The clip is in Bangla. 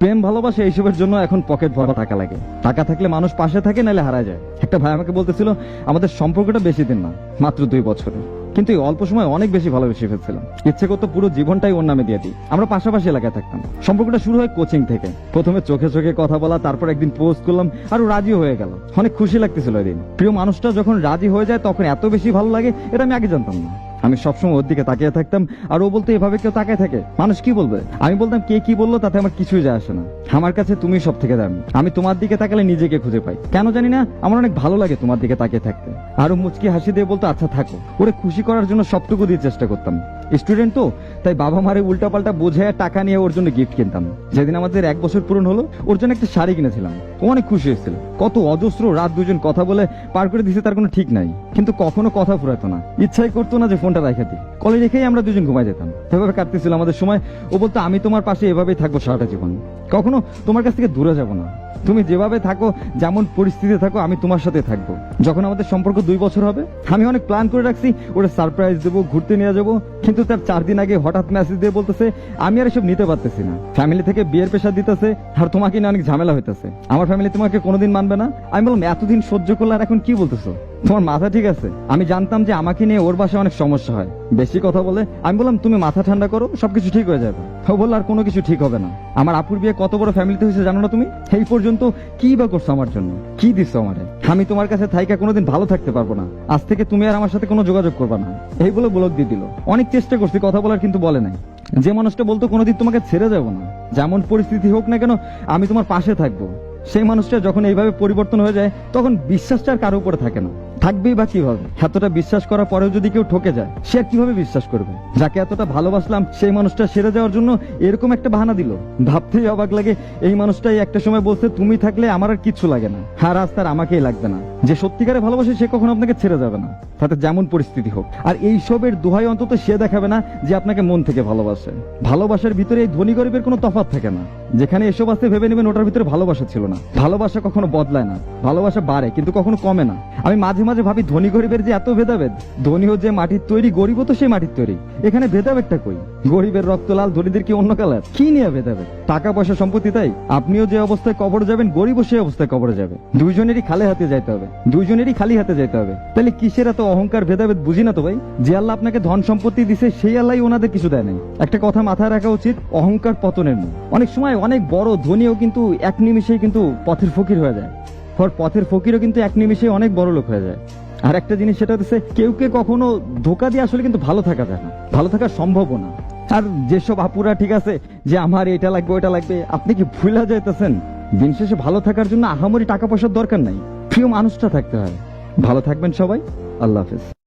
প্রেম, ভালোবাসা এইসবের জন্য এখন পকেট ভরা টাকা লাগে। টাকা থাকলে মানুষ পাশে থাকে, নাহলে হারা যায়। একটা ভাই আমাকে বলতেছিল, আমাদের সম্পর্কটা বেশি দিন না, মাত্র দুই বছরের কিন্তু এই অল্প সময় অনেক বেশি ভালোবেসে ফেলছিলাম। ইচ্ছে করতো পুরো জীবনটাই ওর নামে দিয়ে দিই। আমরা পাশাপাশি এলাকায় থাকতাম। সম্পর্কটা শুরু হয় কোচিং থেকে। প্রথমে চোখে চোখে কথা বলা, তারপর একদিন পোস্ট করলাম, আর রাজি হয়ে গেল। অনেক খুশি লাগতেছিল ওই দিন প্রিয় মানুষটা যখন রাজি হয়ে যায়, তখন এত বেশি ভালো লাগে, এটা আমি আগে জানতাম না। আমি সবসময় ওর দিকে তাকিয়ে থাকতাম, আর ও বলতে, এভাবে কেউ তাকায় থাকে? মানুষ কি বলবে? আমি বলতাম, কে কি বলল তাতে আমার কিছুই যায় আসে না। আমার কাছে তুমি সব থেকে দামি। আমি তোমার দিকে তাকালে নিজেকে খুঁজে পাই। কেন জানি না, আমার অনেক ভালো লাগে তোমার দিকে তাকিয়ে থাকতে। আরও মুচকি হাসি দিয়ে বলতো আচ্ছা থাকো। ওরে খুশি করার জন্য সবটুকু দিয়ে চেষ্টা করতাম। স্টুডেন্ট তো, তাই বাবা মারে উল্টাপাল্টা বোঝে টাকা নিয়ে ওর জন্য গিফট কিনতাম। যেদিন আমাদের এক বছর পূরণ হলো, ওর জন্য একটা শাড়ি কিনেছিলাম। অনেক খুশি হয়েছিল। কত অজস্র রাত দুজন কথা বলে পার করে দিছে তার কোনো ঠিক নাই। কিন্তু কখনো কথা ফুরাতো না। ইচ্ছাই করতো না যে ফোনটা রাখা দিই কলে রেখেই আমরা দুজন ঘুমাই যেতাম। এভাবে কাটতেছিল আমাদের সময়। ও বলতো, আমি তোমার পাশে এভাবেই থাকব সারাটা জীবন। কখনো তোমার কাছ থেকে দূরে যাব না। তুমি যেভাবে থাকো, যেমন পরিস্থিতি থাকো, আমি তোমার সাথে থাকব। যখন আমাদের সম্পর্ক দুই বছর হবে, আমি অনেক প্ল্যান করে রাখছি। ওটা সারপ্রাইজ দেবো, ঘুরতে নিয়ে যাব। কিন্তু তার চার দিন আগে হঠাৎ মেসেজ দিয়ে বলতেছে, আমি আর এসব নিতে পারতেছি না। ফ্যামিলি থেকে বিয়ের পেশা দিতেছে, আর তোমাকে নিয়ে অনেক ঝামেলা হইতেছে। আমার ফ্যামিলি তোমাকে কোনোদিন মানবে না? আমি বললাম, এতদিন সহ্য করলে আর এখন কি বলতেছো? তোমার মাথা ঠিক আছে? আমি জানতাম যে আমাকে নিয়ে ওর বাসায় অনেক সমস্যা হয়। বেশি কথা বলে আমি বললাম, তুমি মাথা ঠান্ডা করো, সবকিছু ঠিক হয়ে যাবে। ও বলল, আর কোনো কিছু ঠিক হবে না। আমার আপুর বিয়ে কত বড় ফ্যামিলিতে হয়েছে জানো না তুমি? এই পর্যন্ত কি বা করছ আমার জন্য? কি দিচ্ছ আমারে? আমি তোমার কাছে থাইকা কোনোদিন ভালো থাকতে পারব না। আজ থেকে তুমি আর আমার সাথে কোনো যোগাযোগ করবে না। এই বলে ব্লক দিয়ে দিল। অনেক চেষ্টা করছি, কথা বলার কিন্তু বলে নাই। যে মানুষটা বলতো, কোনোদিন তোমাকে ছেড়ে যাব না। যেমন পরিস্থিতি হোক না কেন, আমি তোমার পাশে থাকব। সেই মানুষটা যখন এইভাবে পরিবর্তন হয়ে যায়, তখন বিশ্বাসটা আর কারও উপরে থাকে না। থাকবেই বা কীভাবে? এতটা বিশ্বাস করার পরেও যদি কেউ ঠকে যায়, সে আর কীভাবে বিশ্বাস করবে? যাকে এতটা ভালোবাসলাম, সেই মানুষটা সেরে যাওয়ার জন্য এরকম একটা বাহানা দিল। ভাবতেই অবাক লাগে, এই মানুষটাই একটা সময় বলছে, তুমি থাকলে আমার আর কিচ্ছু লাগে না। আর আজ তার আমাকেই লাগবে না। যে সত্যিকারে ভালোবাসে সে কখনো আপনাকে ছেড়ে যাবে না। তাতে যেমন পরিস্থিতি হোক। আর এই সবের দোহাই অন্তত সে দেখাবে না যে আপনাকে মন থেকে ভালোবাসে। ভালোবাসার ভিতরে এই ধনী গরিবের কোনো তফাৎ থাকে না। যেখানে এসব আসতে ভেবে নেবেন ওটার ভিতরে ভালোবাসা ছিল না। ভালোবাসা কখনো বদলায় না। ভালোবাসা বাড়ে, কিন্তু কখনো কমে না। আমি মাঝে মাঝে ভাবি, ধনী গরিবের যে এত ভেদাভেদ। ধনীও যে মাটির তৈরি, গরিবও তো সেই মাটির তৈরি। এখানে ভেদাভেদটা কই? গরিবের রক্ত লাল, ধনীদের কি অন্য কালার? কি নিয়ে ভেদাভেদ? টাকা পয়সা সম্পত্তি তাই? আপনিও যে অবস্থায় কবর যাবেন, গরিবও সেই অবস্থায় কবরে যাবে। দুইজনেরই খালে হাতে যাইতে হবে। দুইজনেরই খালি হাতে যাইতে হবে। তাহলে কিসের এত অহংকার ভেদাভেদ বুঝি না তো ভাই? যে আল্লাহ আপনাকে ধন সম্পত্তি দিছে, সেই আল্লাহ ওনাদের কিছু দেয় নাই। একটা কথা মাথায় রাখা উচিত, অহংকার পতনের মুখ। অনেক সময় অনেক বড় ধনীও কিন্তু এক নিমিষেই কিন্তু পথের ফকির হয়ে যায়। ফর পথের ফকিরও কিন্তু এক নিমিষে অনেক বড় লোক হয়ে যায়। আর একটা জিনিস সেটা হচ্ছে, কেউ কে কখনো ধোকা দিয়ে আসলে কিন্তু ভালো থাকা যায় না। ভালো থাকা সম্ভবও না। আর যেসব আপুরা ঠিক আছে, যে আমার এটা লাগবে ওটা লাগবে, আপনি কি ভুলা যাইতেছেন? দিন শেষে ভালো থাকার জন্য আহামরি টাকা পয়সার দরকার নাই। প্রিয় মানুষটা থাকতে হয়। ভালো থাকবেন সবাই। আল্লাহ হাফেজ।